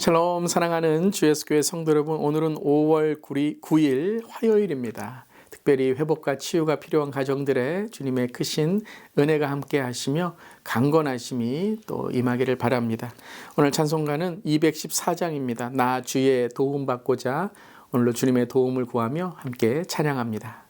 샬롬 사랑하는 주예수교회 성도 여러분 오늘은 5월 9일 화요일입니다. 특별히 회복과 치유가 필요한 가정들의 주님의 크신 은혜가 함께 하시며 강건하심이 또 임하기를 바랍니다. 오늘 찬송가는 214장입니다. 나 주의 도움 받고자 오늘로 주님의 도움을 구하며 함께 찬양합니다.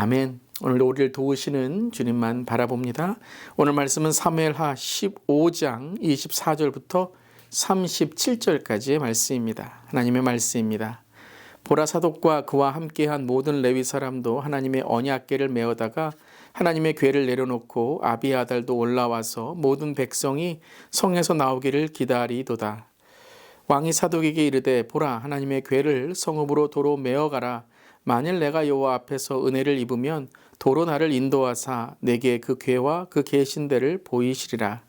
아멘. 오늘도 우리를 도우시는 주님만 바라봅니다. 오늘 말씀은 사무엘하 15장 24절부터 37절까지의 말씀입니다. 하나님의 말씀입니다. 보라 사독과 그와 함께한 모든 레위 사람도 하나님의 언약궤를 메어다가 하나님의 궤를 내려놓고 아비아달도 올라와서 모든 백성이 성에서 나오기를 기다리도다. 왕이 사독에게 이르되 보라 하나님의 궤를 성읍으로 도로 메어가라 만일 내가 여호와 앞에서 은혜를 입으면 도로 나를 인도하사 내게 그 궤와 그 계신대를 보이시리라.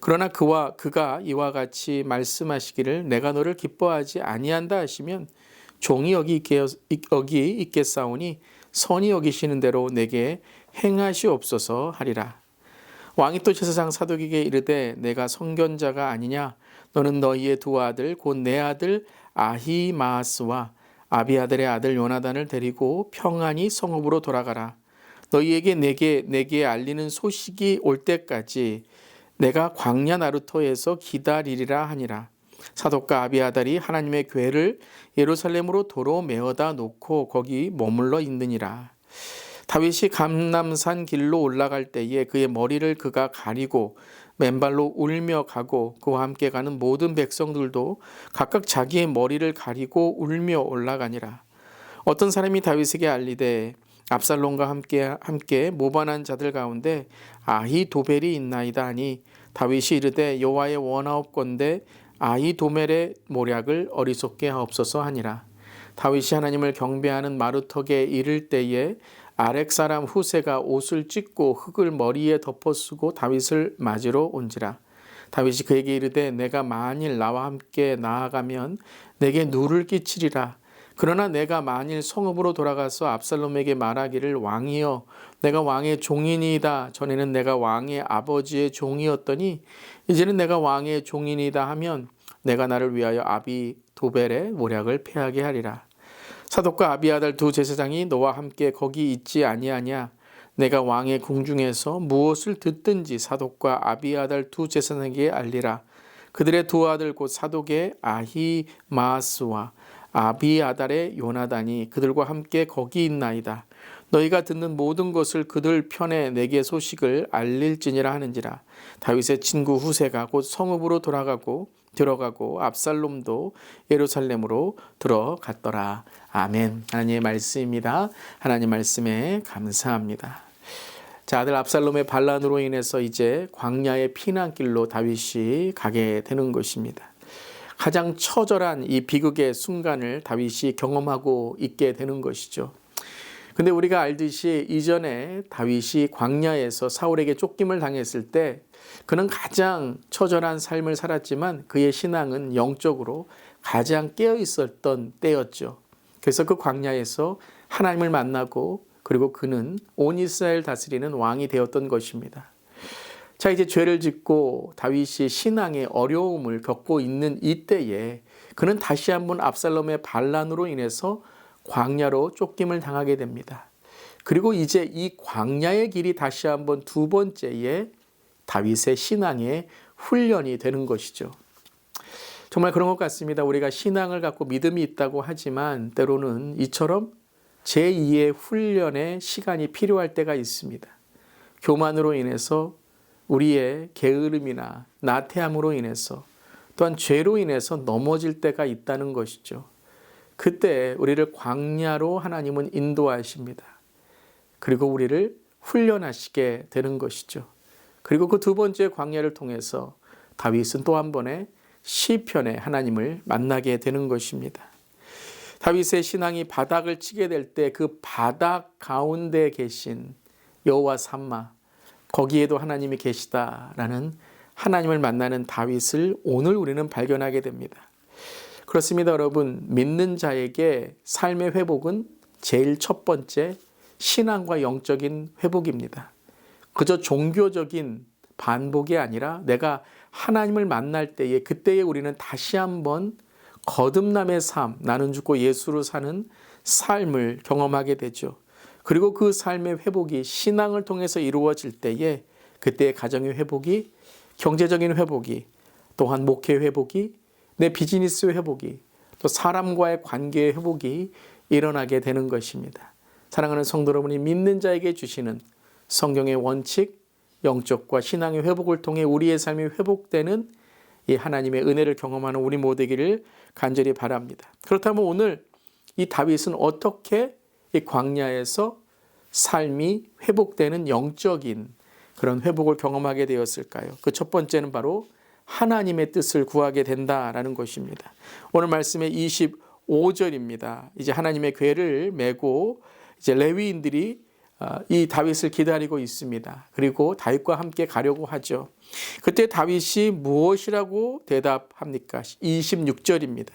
그러나 그와 그가 이와 같이 말씀하시기를 내가 너를 기뻐하지 아니한다 하시면 종이 여기 있게 여기 있겠사오니 선이 여기시는 대로 내게 행하시옵소서 하리라. 왕이 또 제사장 사독에게 이르되 내가 성견자가 아니냐? 너는 너희의 두 아들 곧 내 아들 아히마스와 아비아들의 아들 요나단을 데리고 평안히 성읍으로 돌아가라. 너희에게 내게 내게 알리는 소식이 올 때까지 내가 광야 나루토에서 기다리리라 하니라. 사독과 아비아달이 하나님의 궤를 예루살렘으로 도로 메어다 놓고 거기 머물러 있느니라. 다윗이 감남산 길로 올라갈 때에 그의 머리를 그가 가리고 맨발로 울며 가고 그와 함께 가는 모든 백성들도 각각 자기의 머리를 가리고 울며 올라가니라. 어떤 사람이 다윗에게 알리되 압살롬과 함께 함께 모반한 자들 가운데 아히도벨이 있나이다 하니 다윗이 이르되 여호와의 원하옵건대 아히도멜의 모략을 어리석게 하옵소서 하니라. 다윗이 하나님을 경배하는 마루턱에 이를 때에 아렉 사람 후세가 옷을 찢고 흙을 머리에 덮어 쓰고 다윗을 맞으러 온지라. 다윗이 그에게 이르되 내가 만일 나와 함께 나아가면 내게 누를 끼치리라. 그러나 내가 만일 성읍으로 돌아가서 압살롬에게 말하기를 왕이여 내가 왕의 종인이다. 전에는 내가 왕의 아버지의 종이었더니 이제는 내가 왕의 종인이다 하면 내가 나를 위하여 아비 도벨의 모략을 패하게 하리라 사독과 아비아달 두 제사장이 너와 함께 거기 있지 아니하냐? 내가 왕의 궁중에서 무엇을 듣든지 사독과 아비아달 두 제사장에게 알리라. 그들의 두 아들 곧 사독의 아히마스와 아비아달의 요나단이 그들과 함께 거기 있나이다. 너희가 듣는 모든 것을 그들 편에 내게 소식을 알릴지니라 하는지라. 다윗의 친구 후세가 곧 성읍으로 돌아가고 들어가고 압살롬도 예루살렘으로 들어갔더라. 아멘. 하나님의 말씀입니다. 하나님 말씀에 감사합니다. 자, 아들 압살롬의 반란으로 인해서 이제 광야의 피난길로 다윗이 가게 되는 것입니다. 가장 처절한 이 비극의 순간을 다윗이 경험하고 있게 되는 것이죠. 근데 우리가 알듯이 이전에 다윗이 광야에서 사울에게 쫓김을 당했을 때 그는 가장 처절한 삶을 살았지만 그의 신앙은 영적으로 가장 깨어 있었던 때였죠. 그래서 그 광야에서 하나님을 만나고 그리고 그는 온 이스라엘 다스리는 왕이 되었던 것입니다. 자, 이제 죄를 짓고 다윗이 신앙의 어려움을 겪고 있는 이때에 그는 다시 한번 압살롬의 반란으로 인해서 광야로 쫓김을 당하게 됩니다. 그리고 이제 이 광야의 길이 다시 한번 두 번째에 다윗의 신앙의 훈련이 되는 것이죠. 정말 그런 것 같습니다. 우리가 신앙을 갖고 믿음이 있다고 하지만 때로는 이처럼 제2의 훈련의 시간이 필요할 때가 있습니다. 교만으로 인해서 우리의 게으름이나 나태함으로 인해서 또한 죄로 인해서 넘어질 때가 있다는 것이죠. 그때 우리를 광야로 하나님은 인도하십니다. 그리고 우리를 훈련하시게 되는 것이죠. 그리고 그 두 번째 광야를 통해서 다윗은 또 한 번의 시편에 하나님을 만나게 되는 것입니다. 다윗의 신앙이 바닥을 치게 될 때 그 바닥 가운데 계신 여호와 삼마 거기에도 하나님이 계시다라는 하나님을 만나는 다윗을 오늘 우리는 발견하게 됩니다. 그렇습니다, 여러분. 믿는 자에게 삶의 회복은 제일 첫 번째 신앙과 영적인 회복입니다. 그저 종교적인 반복이 아니라 내가 하나님을 만날 때에 그때에 우리는 다시 한번 거듭남의 삶, 나는 죽고 예수로 사는 삶을 경험하게 되죠. 그리고 그 삶의 회복이 신앙을 통해서 이루어질 때에 그때의 가정의 회복이 경제적인 회복이 또한 목회 회복이 내 비즈니스 회복이 또 사람과의 관계의 회복이 일어나게 되는 것입니다. 사랑하는 성도 여러분이 믿는 자에게 주시는 성경의 원칙, 영적과 신앙의 회복을 통해 우리의 삶이 회복되는 이 하나님의 은혜를 경험하는 우리 모두기를 간절히 바랍니다. 그렇다면 오늘 이 다윗은 어떻게 이 광야에서 삶이 회복되는 영적인 그런 회복을 경험하게 되었을까요? 그 첫 번째는 바로 하나님의 뜻을 구하게 된다라는 것입니다. 오늘 말씀의 25절입니다. 이제 하나님의 궤를 메고 이제 레위인들이 어, 이 다윗을 기다리고 있습니다. 그리고 다윗과 함께 가려고 하죠. 그때 다윗이 무엇이라고 대답합니까? 26절입니다.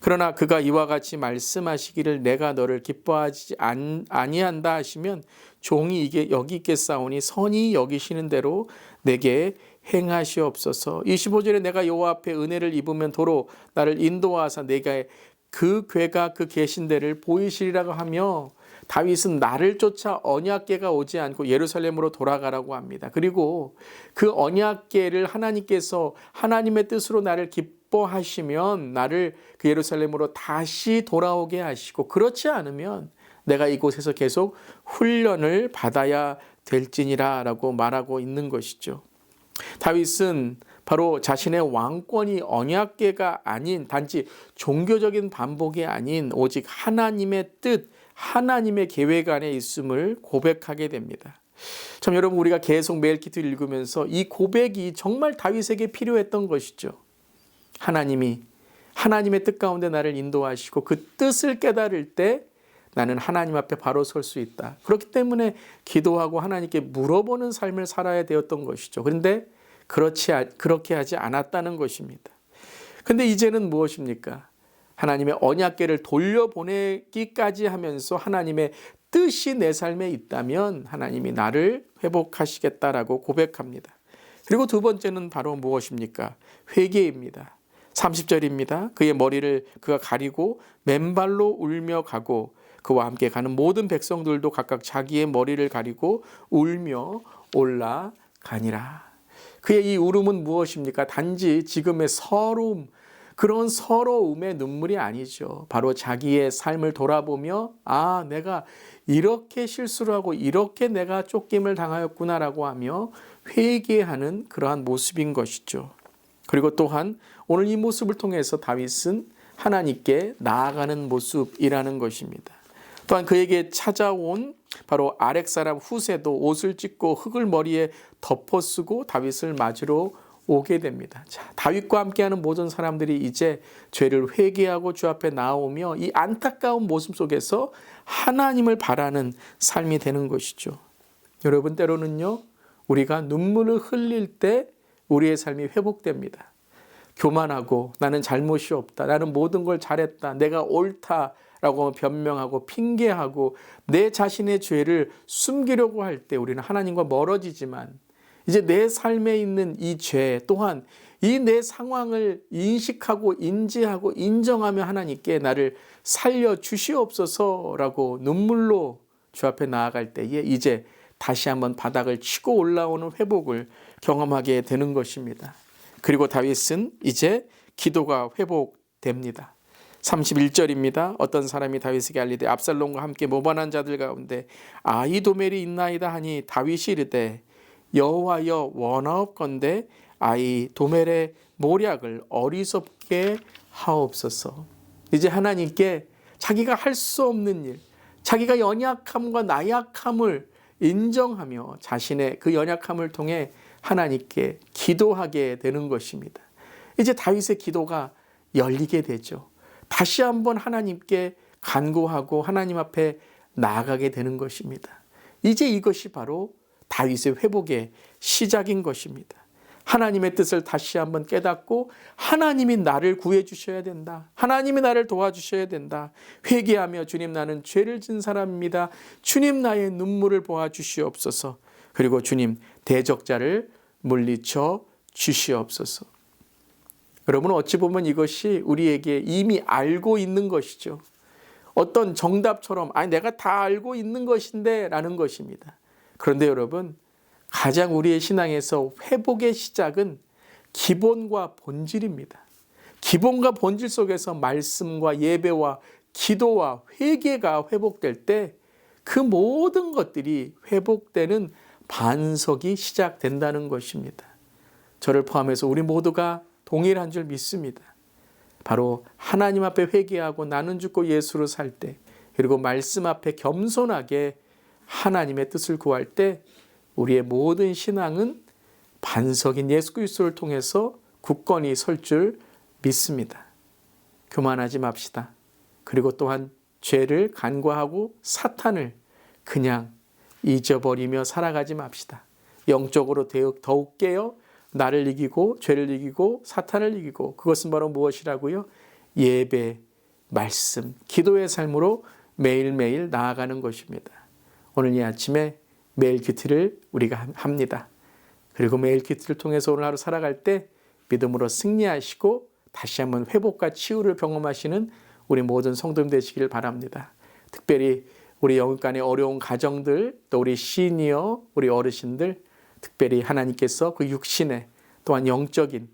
그러나 그가 이와 같이 말씀하시기를 내가 너를 기뻐하지 안, 아니한다 하시면 종이 이게 여기 있겠사오니 선이 여기시는 대로 내게 행하시옵소서. 25절에 내가 여호와 앞에 은혜를 입으면 도로 나를 인도하사 내가 그 괴가 그 계신 데를 보이시리라고 하며 다윗은 나를 쫓아 언약궤가 오지 않고 예루살렘으로 돌아가라고 합니다. 그리고 그 언약궤를 하나님께서 하나님의 뜻으로 나를 기뻐하시면 나를 그 예루살렘으로 다시 돌아오게 하시고 그렇지 않으면 내가 이곳에서 계속 훈련을 받아야 될지니라라고 말하고 있는 것이죠. 다윗은 바로 자신의 왕권이 언약궤가 아닌 단지 종교적인 반복이 아닌 오직 하나님의 뜻, 하나님의 계획 안에 있음을 고백하게 됩니다. 참 여러분 우리가 계속 매일 기도 읽으면서 이 고백이 정말 다윗에게 필요했던 것이죠. 하나님이 하나님의 뜻 가운데 나를 인도하시고 그 뜻을 깨달을 때 나는 하나님 앞에 바로 설 수 있다. 그렇기 때문에 기도하고 하나님께 물어보는 삶을 살아야 되었던 것이죠. 그런데 그렇지 그렇게 하지 않았다는 것입니다. 근데 이제는 무엇입니까? 하나님의 언약궤를 돌려보내기까지 하면서 하나님의 뜻이 내 삶에 있다면 하나님이 나를 회복하시겠다라고 고백합니다. 그리고 두 번째는 바로 무엇입니까? 회개입니다. 30절입니다. 그의 머리를 그가 가리고 맨발로 울며 가고 그와 함께 가는 모든 백성들도 각각 자기의 머리를 가리고 울며 올라가니라. 그의 이 울음은 무엇입니까? 단지 지금의 서러움, 그런 서러움의 눈물이 아니죠. 바로 자기의 삶을 돌아보며 아, 내가 이렇게 실수를 하고 이렇게 내가 쫓김을 당하였구나라고 하며 회개하는 그러한 모습인 것이죠. 그리고 또한 오늘 이 모습을 통해서 다윗은 하나님께 나아가는 모습이라는 것입니다. 또한 그에게 찾아온 바로 아렉 사람 후세도 옷을 찢고 흙을 머리에 덮어 쓰고 다윗을 맞으러 오게 됩니다. 자, 다윗과 함께하는 모든 사람들이 이제 죄를 회개하고 주 앞에 나오며 이 안타까운 모습 속에서 하나님을 바라는 삶이 되는 것이죠. 여러분 때로는요, 우리가 눈물을 흘릴 때 우리의 삶이 회복됩니다. 교만하고 나는 잘못이 없다. 나는 모든 걸 잘했다. 내가 옳다 라고 변명하고 핑계하고 내 자신의 죄를 숨기려고 할 때 우리는 하나님과 멀어지지만 이제 내 삶에 있는 이 죄 또한 이 내 상황을 인식하고 인지하고 인정하며 하나님께 나를 살려 주시옵소서라고 눈물로 주 앞에 나아갈 때에 이제 다시 한번 바닥을 치고 올라오는 회복을 경험하게 되는 것입니다. 그리고 다윗은 이제 기도가 회복됩니다. 31절입니다. 어떤 사람이 다윗에게 알리되 압살롬과 함께 모반한 자들 가운데 아이도멜이 있나이다 하니 다윗이 이르되 여호와여 원하옵건대 아이 도멜의 모략을 어리석게 하옵소서. 이제 하나님께 자기가 할 수 없는 일, 자기가 연약함과 나약함을 인정하며 자신의 그 연약함을 통해 하나님께 기도하게 되는 것입니다. 이제 다윗의 기도가 열리게 되죠. 다시 한번 하나님께 간구하고 하나님 앞에 나아가게 되는 것입니다. 이제 이것이 바로 다윗의 회복의 시작인 것입니다. 하나님의 뜻을 다시 한번 깨닫고 하나님이 나를 구해 주셔야 된다. 하나님이 나를 도와주셔야 된다. 회개하며 주님 나는 죄를 진 사람입니다. 주님 나의 눈물을 보아 주시옵소서. 그리고 주님 대적자를 물리쳐 주시옵소서. 여러분 어찌 보면 이것이 우리에게 이미 알고 있는 것이죠. 어떤 정답처럼 아니 내가 다 알고 있는 것인데라는 것입니다. 그런데 여러분 가장 우리의 신앙에서 회복의 시작은 기본과 본질입니다. 기본과 본질 속에서 말씀과 예배와 기도와 회개가 회복될 때 그 모든 것들이 회복되는 반석이 시작된다는 것입니다. 저를 포함해서 우리 모두가 동일한 줄 믿습니다. 바로 하나님 앞에 회개하고 나는 죽고 예수로 살 때, 그리고 말씀 앞에 겸손하게 하나님의 뜻을 구할 때, 우리의 모든 신앙은 반석인 예수 그리스도를 통해서 굳건히 설 줄 믿습니다. 교만하지 맙시다. 그리고 또한 죄를 간과하고 사탄을 그냥 잊어버리며 살아가지 맙시다. 영적으로 더욱, 깨어 나를 이기고 죄를 이기고 사탄을 이기고 그것은 바로 무엇이라고요? 예배, 말씀, 기도의 삶으로 매일매일 나아가는 것입니다. 오늘 이 아침에 매일 큐티를 우리가 합니다. 그리고 매일 큐티를 통해서 오늘 하루 살아갈 때 믿음으로 승리하시고 다시 한번 회복과 치유를 경험하시는 우리 모든 성도님 되시길 바랍니다. 특별히 우리 영육간의 어려운 가정들, 또 우리 시니어, 우리 어르신들, 특별히 하나님께서 그 육신의 또한 영적인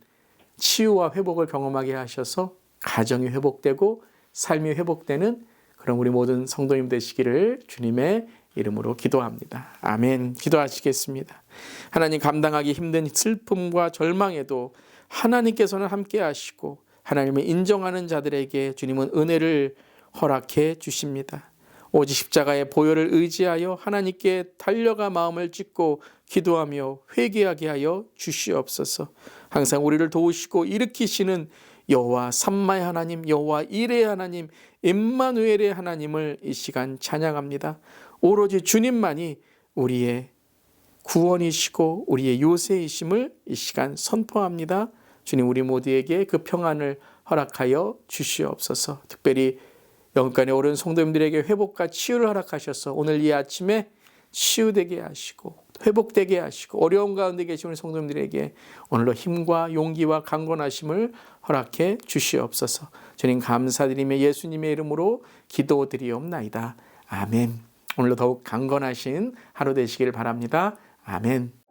치유와 회복을 경험하게 하셔서 가정이 회복되고 삶이 회복되는 그런 우리 모든 성도님 되시기를 주님의 이름으로 기도합니다. 아멘. 기도하시겠습니다. 하나님 감당하기 힘든 슬픔과 절망에도 하나님께서는 함께 하시고 하나님을 인정하는 자들에게 주님은 은혜를 허락해 주십니다. 오직 십자가의 보혈을 의지하여 하나님께 달려가 마음을 찢고 기도하며 회개하게 하여 주시옵소서. 항상 우리를 도우시고 일으키시는 여호와 삼마의 하나님, 여호와 일의 하나님, 임마누엘의 하나님을 이 시간 찬양합니다. 오로지 주님만이 우리의 구원이시고 우리의 요새이심을 이 시간 선포합니다. 주님 우리 모두에게 그 평안을 허락하여 주시옵소서. 특별히 영간에 오른 성도님들에게 회복과 치유를 허락하셔서 오늘 이 아침에 치유되게 하시고 회복되게 하시고 어려운 가운데 계시는 성도님들에게 오늘로 힘과 용기와 강건하심을 허락해 주시옵소서. 주님 감사드리며 예수님의 이름으로 기도드리옵나이다. 아멘. 오늘로 더욱 강건하신 하루 되시길 바랍니다. 아멘.